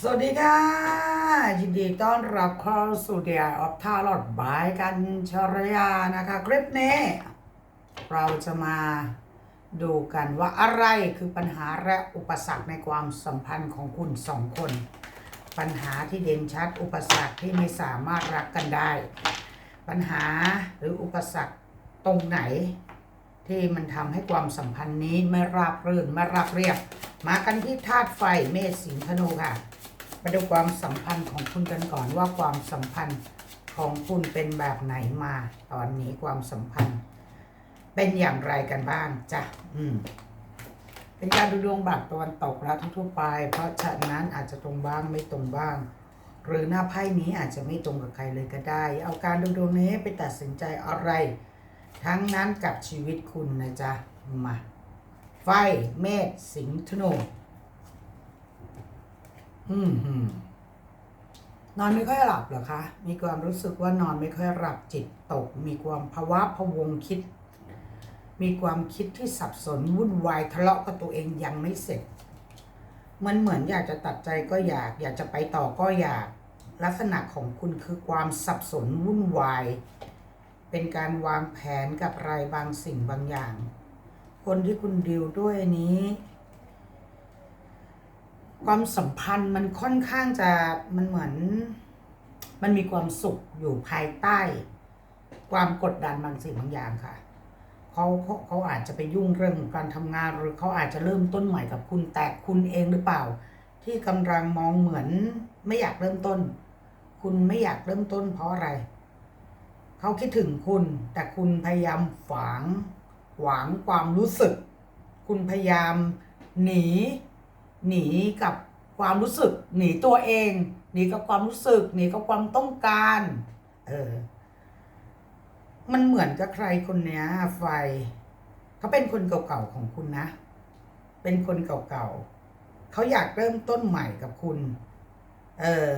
สวัสดีค่ะ ยินดีต้อนรับเข้าสู่เดียออฟท่าลอดบายกันชรยานะคะ คลิปนี้ เราจะมาดูกันว่าอะไรคือปัญหาและอุปสรรคในความสัมพันธ์ของคุณสองคน ปัญหาที่เด่นชัดอุปสรรคที่ไม่สามารถรักกันได้ ปัญหาหรืออุปสรรคตรงไหน ที่มันทำให้ความสัมพันธ์นี้ไม่ราบรื่นไม่ราบเรียบ มากันที่ธาตุไฟเมษสิงธนูค่ะ มาดูความสัมพันธ์ของคุณกันก่อนว่าความสัมพันธ์ของคุณเป็นแบบไหนมา ตอนนี้ความสัมพันธ์ เป็นอย่างไรกันบ้างจ้ะอืมเป็นการดูดวงแบบตะวันตกแล้วทั่วไป เพราะฉะนั้นอาจจะตรงบ้างไม่ตรงบ้าง หรือหน้าไพ่นี้อาจจะไม่ตรงกับใครเลยก็ได้ เอาการดูดวงนี้ไปตัดสินใจอะไร ทั้งนั้นกับชีวิตคุณนะจ๊ะมาไฟเมษสิงห์ธนู อืมหืมนอนไม่ค่อยหลับเหรอคะ มีความรู้สึกว่านอนไม่ค่อยหลับจิตตก มีความภาวะพวงคิด มีความคิดที่สับสนวุ่นวายทะเลาะกับตัวเองยังไม่เสร็จ มันเหมือนอยากจะตัดใจก็อยาก อยากจะไปต่อก็อยาก ลักษณะของคุณคือความสับสนวุ่นวาย เป็นการวางแผนกับอะไรบางสิ่งบางอย่าง คนที่คุณดิวด้วยนี้ ความสัมพันธ์มันค่อนข้างจะมันเหมือน มันมีความสุขอยู่ภายใต้ ความกดดันบางสิ่งบางอย่างค่ะเขาเขาเขาอาจจะไปยุ่งเรื่องของการทำงาน หรือเขาอาจจะเริ่มต้นใหม่กับคุณแต่คุณเองหรือเปล่า ที่กำลังมองเหมือนไม่อยากเริ่มต้น คุณไม่อยากเริ่มต้นเพราะอะไรเขาคิดถึงคุณ แต่คุณพยายามฝังหวังความรู้สึก คุณพยายามหนี หนีกับความรู้สึก หนีตัวเอง หนีกับความรู้สึก หนีกับความต้องการ เออ มันเหมือนกับใครคนเนี้ย ไฟเขาเป็นคนเก่าๆของคุณนะ เป็นคนเก่าๆเขาอยากเริ่มต้นใหม่กับคุณ เออ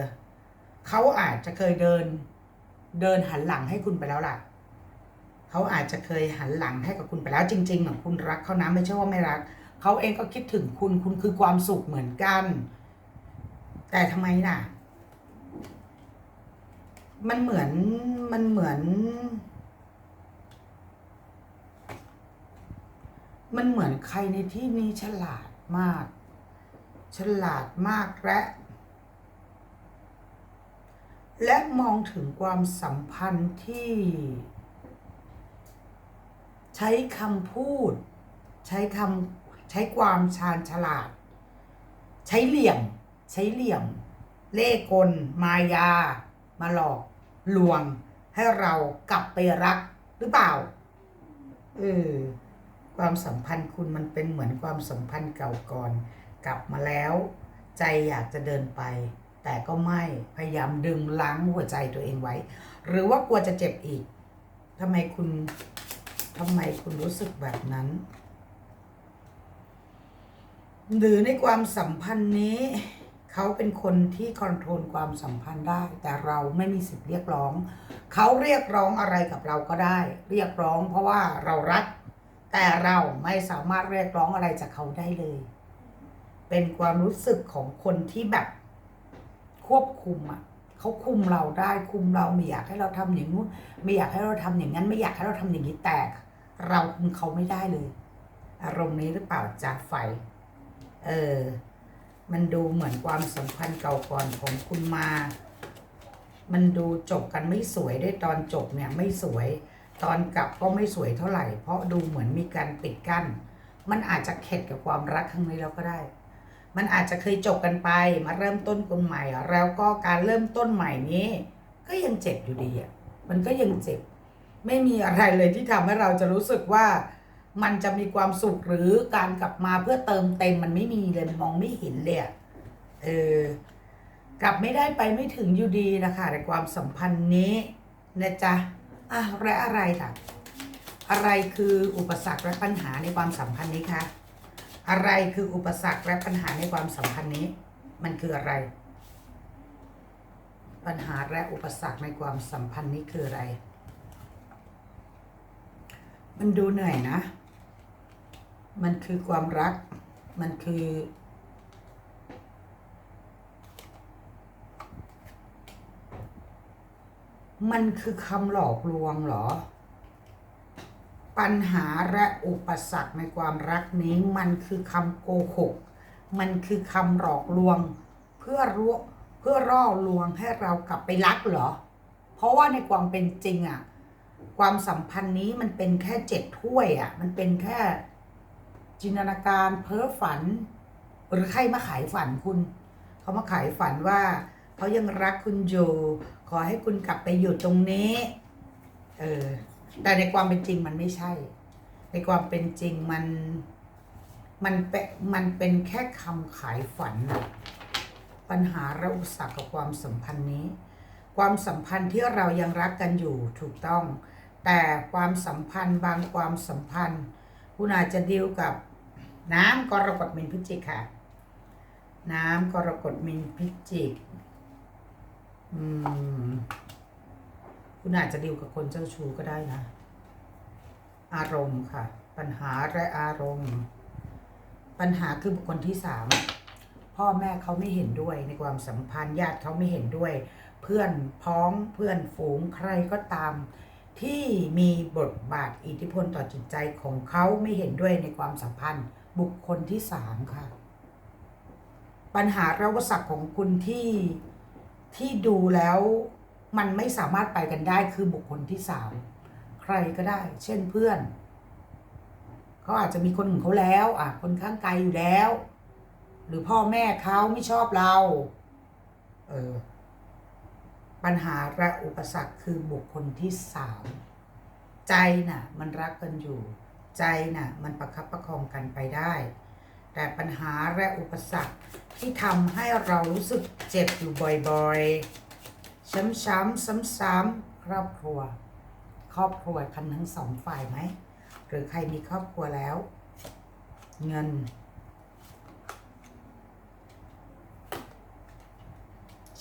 เขาอาจจะเคยเดิน เดินหันหลังให้คุณไปแล้วล่ะเขาอาจจะเคยหันหลังให้กับคุณไปแล้วจริงๆเหมือนคุณรักเขานะไม่ใช่ว่าไม่รัก เขาเองก็คิดถึงคุณคุณคือความสุขเหมือนกัน แต่ทำไมน่ะ มันเหมือนมันเหมือน มันเหมือนใครในที่นี้ฉลาดมาก ฉลาดมากและและมองถึงความสัมพันธ์ที่ ใช้คำพูด ใช้คำ ใช้ความชาญฉลาด ใช้เหลี่ยม ใช้เหลี่ยม เล่กล มายา มาหลอกลวง ให้เรากลับไปรักหรือเปล่าเออความสัมพันธ์คุณมันเป็นเหมือนความสัมพันธ์เก่าก่อน กลับมาแล้ว ใจอยากจะเดินไป แต่ก็ไม่พยายามดึงล้างหัวใจตัวเองไว้ หรือว่ากลัวจะเจ็บอีกทำไมคุณทำไมคุณรู้สึกแบบนั้น หรือในความสัมพันธ์นี้ เขาเป็นคนที่คอนโทรลความสัมพันธ์ได้ แต่เราไม่มีสิทธิ์เรียกร้อง เขาเรียกร้องอะไรกับเราก็ได้ เรียกร้องเพราะว่าเรารัก แต่เราไม่สามารถเรียกร้องอะไรจากเขาได้เลย เป็นความรู้สึกของคนที่แบบควบคุมอะเขาคุมเราได้คุมเราไม่อยากให้เราทำอย่างนู้นไม่อยากให้เราทำอย่างนั้น ไม่อยากให้เราทำอย่างนี้แต่เราคุมเขาไม่ได้เลย อารมณ์นี้หรือเปล่าจ้าไฟ เออ มันดูเหมือนความสัมพันธ์เก่าก่อนของคุณมา มันดูจบกันไม่สวยได้ตอนจบเนี่ยไม่สวย ตอนกลับก็ไม่สวยเท่าไหร่ เพราะดูเหมือนมีการปิดกั้น มันอาจจะเข็ดกับความรักครั้งนี้แล้วก็ได้ มันอาจจะเคยจบกันไปมาเริ่มต้นกันใหม่ แล้วก็การเริ่มต้นใหม่นี้ ก็ยังเจ็บอยู่ดีอะ มันก็ยังเจ็บ ไม่มีอะไรเลยที่ทำให้เราจะรู้สึกว่า มันจะมีความสุขหรือการกลับมาเพื่อเติมเต็มมันไม่มีเลยมันมองไม่เห็นเลยเออกลับไม่ได้ไปไม่ถึงอยู่ดีนะคะในความสัมพันธ์นี้นะจ๊ะอะและอะไรล่ะ อะไรคืออุปสรรคและปัญหาในความสัมพันธ์นี้คะอะไรคืออุปสรรคและปัญหาในความสัมพันธ์นี้ มันคืออะไร ปัญหาและอุปสรรคในความสัมพันธ์นี้คืออะไร มันดูเหนื่อยนะ มันคือความรัก มันคือ มันคือคำหลอกลวงหรอ ปัญหาและอุปสรรคในความรักนี้ มันคือคำโกหก มันคือคำหลอกลวง เพื่อรู้เพื่อร่อลวงให้เรากลับไปรักเหรอ เพราะว่าในความเป็นจริงอะความสัมพันธ์นี้มันเป็นแค่เจ็ดถ้วยอะมันเป็นแค่ จินตนาการเพ้อฝัน หรือใครมาขายฝันคุณ เขามาขายฝันว่าเขายังรักคุณอยู่ ขอให้คุณกลับไปอยู่ตรงนี้ เออ แต่ในความเป็นจริงมันไม่ใช่ ในความเป็นจริงมัน มันเป็นมันเป็นแค่คำขายฝันนะปัญหาและอุสรรคกับความสัมพันธ์นี้ ความสัมพันธ์ที่เรายังรักกันอยู่ถูกต้อง แต่ความสัมพันธ์บางความสัมพันธ์ คุณอาจจะดีลกับ น้ำกรกฎมินพิจิกค่ะ น้ำกรกฎมินพิจิก อืม คุณอาจจะดีลกับคนเจ้าชู้ก็ได้นะ อารมณ์ค่ะ ปัญหาและอารมณ์ ปัญหาคือบุคคลที่สามพ่อแม่เขาไม่เห็นด้วยในความสัมพันธ์ญาติเขาไม่เห็นด้วย เพื่อนพ้องเพื่อนฝูงใครก็ตาม ที่มีบทบาทอิทธิพลต่อจิตใจของเขาไม่เห็นด้วยในความสัมพันธ์ บุคคลที่สามค่ะ ปัญหาระวสรรคของคุณที่ที่ดูแล้วมันไม่สามารถไปกันได้คือบุคคลที่สามใครก็ได้ เช่นเพื่อนเขาอาจจะมีคนของเขาแล้วอะคนข้างไกลอยู่แล้ว หรือพ่อแม่เขาไม่ชอบเราเออปัญหาและอุปสรรคคือบุคคลที่สามใจน่ะ มันรักกันอยู่ ใจน่ะมันประคับประคองกันไปได้ แต่ปัญหาและอุปสรรคที่ทำให้เรารู้สึกเจ็บอยู่บ่อยๆ ช้ำๆซ้ำๆครอบครัว ครอบครัวกันทั้งสองฝ่ายไหม หรือใครมีครอบครัวแล้ว เงิน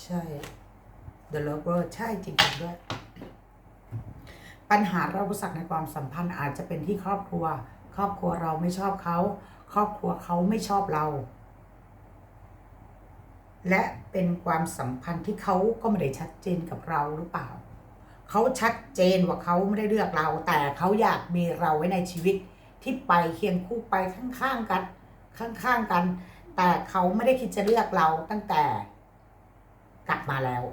ใช่ The Lover ใช่จริงๆด้วย ปัญหาเราอุปสรรคในความสัมพันธ์อาจจะเป็นที่ครอบครัว ครอบครัวเราไม่ชอบเขา ครอบครัวเขาไม่ชอบเรา และเป็นความสัมพันธ์ที่เขาก็ไม่ได้ชัดเจนกับเราหรือเปล่า เขาชัดเจนว่าเขาไม่ได้เลือกเรา แต่เขาอยากมีเราไว้ในชีวิตที่ไปเคียงคู่ไปข้างๆกัน ข้างๆกัน แต่เขาไม่ได้คิดจะเลือกเราตั้งแต่ กลับมาแล้ว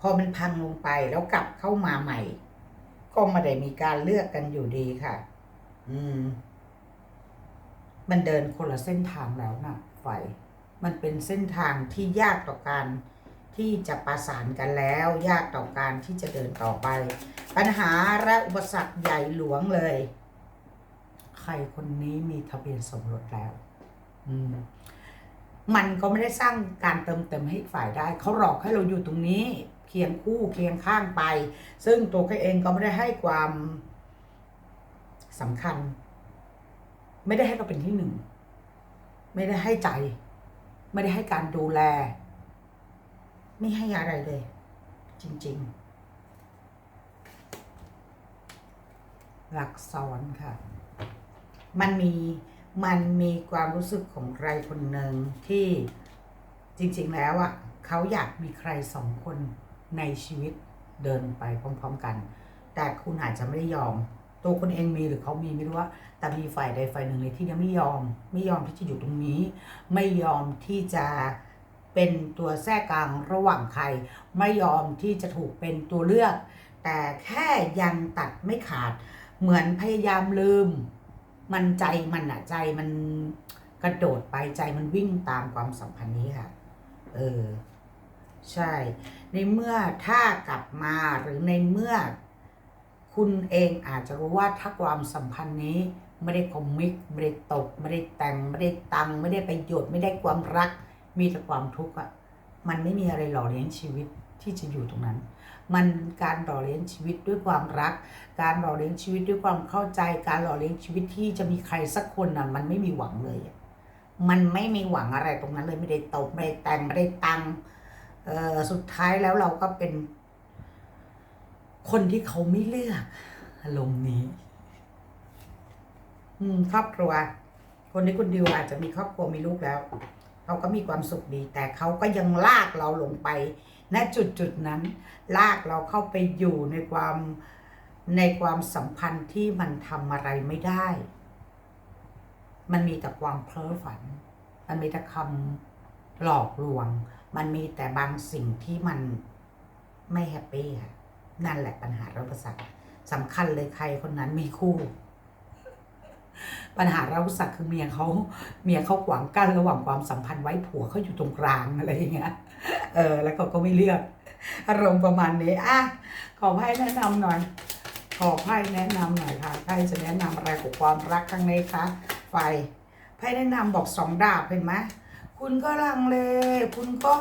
พอมันพังลงไปแล้วกลับเข้ามาใหม่ ก็ไม่ได้มีการเลือกกันอยู่ดีค่ะ อืม มันเดินคนละเส้นทางแล้วนะไฟมันเป็นเส้นทางที่ยากต่อการที่จะประสานกันแล้ว ยากต่อการที่จะเดินต่อไป ปัญหาและอุปสรรคใหญ่หลวงเลย ใครคนนี้มีทะเบียนสมรสแล้ว อืมมันก็ไม่ได้สร้างการเติมเต็มให้ฝ่ายได้ เขาหลอกให้เราอยู่ตรงนี้ เคียงคู่เคียงข้างไป ซึ่งตัวเขาเองก็ไม่ได้ให้ความสำคัญ ไม่ได้ให้เราเป็นที่หนึ่ง ไม่ได้ให้ใจ ไม่ได้ให้การดูแล ไม่ให้อะไรเลย จริง ๆ หลักสอนค่ะ มันมีมันมีความรู้สึกของใครคนหนึ่งที่จริง ๆ แล้วอะเขาอยากมีใครสองคน ในชีวิตเดินไปพร้อม ๆ กัน แต่คุณอาจจะไม่ได้ยอม ตัวคุณเองมีหรือเขามีไม่รู้ว่า แต่มีฝ่ายใดฝ่ายหนึ่งเลยที่ยังไม่ยอม ไม่ยอมที่จะอยู่ตรงนี้ ไม่ยอมที่จะเป็นตัวแทรกกลางระหว่างใคร ไม่ยอมที่จะถูกเป็นตัวเลือก แต่แค่ยังตัดไม่ขาด เหมือนพยายามลืม มันใจมันอะใจมันกระโดดไปใจมันวิ่งตามความสัมพันธ์นี้ค่ะ เออ ใช่ ในเมื่อถ้ากลับมาหรือในเมื่อ คุณเองอาจจะรู้ว่าถ้าความสัมพันธ์นี้ไม่ได้คอมมิกไม่ได้ตก ไม่ได้แต่งไม่ได้ตังไม่ได้ประโยชน์ไม่ได้ความรัก มีแต่ความทุกข์อะมันไม่มีอะไรหล่อเลี้ยงชีวิตที่จะอยู่ตรงนั้น มันการหล่อเลี้ยงชีวิตด้วยความรัก การหล่อเลี้ยงชีวิตด้วยความเข้าใจ การหล่อเลี้ยงชีวิตที่จะมีใครสักคนน่ะ มันไม่มีหวังเลยอะมันไม่มีหวังอะไรตรงนั้นเลยไม่ได้ตกไม่ได้แต่งไม่ได้ตังค์ สุดท้ายแล้วเราก็เป็น คนที่เขาไม่เลือกอารมณ์นี้ อืม ครอบครัว คนที่คุณดิวอาจจะมีครอบครัวมีลูกแล้วเขาก็มีความสุขดี แต่เขาก็ยังลากเราลงไปณจุดจุดนั้น ลากเราเข้าไปอยู่ในความในความสัมพันธ์ที่มันทำอะไรไม่ได้ มันมีแต่ความเพ้อฝัน มันมีแต่คำหลอกลวง มันมีแต่บางสิ่งที่มันไม่แฮปปี้ค่ะ นั่นแหละปัญหาเราประสาทสำคัญเลยใครคนนั้นมีคู่ ปัญหาเราประสาทคือเมียเขาเมียเขาขวางกั้นระหว่างความสัมพันธ์ไว้ผัวเขาอยู่ตรงกลางอะไรอย่างเงี้ยเออ แล้วเขาก็ไม่เลือก อารมณ์ประมาณนี้อะขอไพ่แนะนำหน่อย ขอไพ่แนะนำหน่อยค่ะไพ่จะแนะนำอะไรกับความรักครั้งนี้คะไฟไพ่แนะนำบอกสองดาบเห็นไหม คุณก็ลังเล คุณก็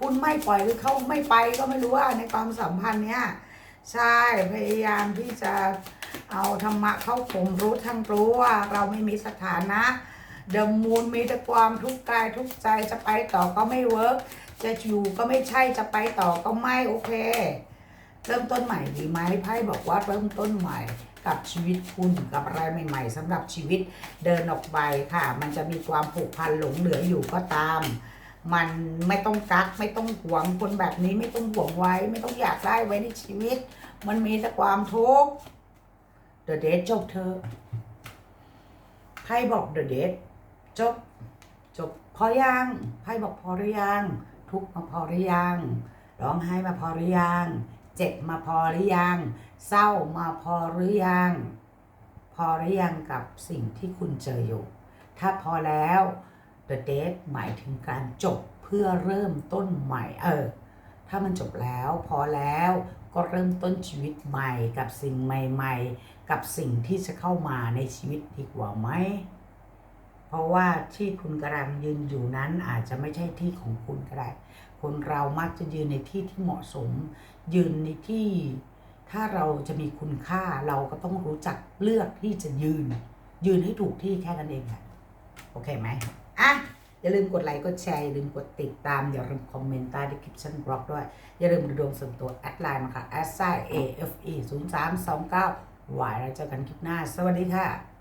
คุณไม่ปล่อยหรือเขาไม่ไปก็ไม่รู้ว่าในความสัมพันธ์เนี้ยใช่พยายามที่จะเอาธรรมะเข้าผมรู้ทั้งรู้ว่าเราไม่มีสถานะ เดิมูลมีแต่ความทุกข์กายทุกข์ใจจะไปต่อก็ไม่เวิร์กจะอยู่ก็ไม่ใช่จะไปต่อก็ไม่โอเค เริ่มต้นใหม่ดีไหมไพ่บอกว่าเริ่มต้นใหม่ กับชีวิตคุณกับอะไรใหม่ๆสำหรับชีวิตเดินออกไปค่ะ มันจะมีความผูกพันหลงเหลืออยู่ก็ตาม มันไม่ต้องกักไม่ต้องหวงคนแบบนี้ไม่ต้องหวงไว้ ไม่ต้องอยากได้ไว้ในชีวิต มันมีแต่ความทุกข์ The Date จบเธอไพ่บอก The Date จบจบพอยังไพ่บอกพอหรือยังทุกข์มาพอหรือยังร้องไห้มาพอหรือยัง เจ็บมาพอหรือยัง เศร้ามาพอหรือยัง พอหรือยังกับสิ่งที่คุณเจออยู่ ถ้าพอแล้ว the date หมายถึงการจบเพื่อเริ่มต้นใหม่ เออ ถ้ามันจบแล้วพอแล้วก็เริ่มต้นชีวิตใหม่กับสิ่งใหม่ ๆ กับสิ่งที่จะเข้ามาในชีวิตดีกว่าไหม เพราะว่าที่คุณกำลังยืนอยู่นั้นอาจจะไม่ใช่ที่ของคุณก็ได้ คนเรามักจะยืนในที่ที่เหมาะสม ยืนในที่ถ้าเราจะมีคุณค่าเราก็ต้องรู้จักเลือกที่จะยืน ยืนให้ถูกที่แค่นั้นเองค่ะโอเคไหมอะอย่าลืมกดไลค์กดแชร์อย่าลืมกดติดตามอย่าลืมคอมเมนต์ใต้ description box ด้วย อย่าลืมดูดวงส่วนตัวแอดไลน์มาค่ะ a s i a f e 0 3 2 9 y แล้วเจอกันคลิปหน้า สวัสดีค่ะ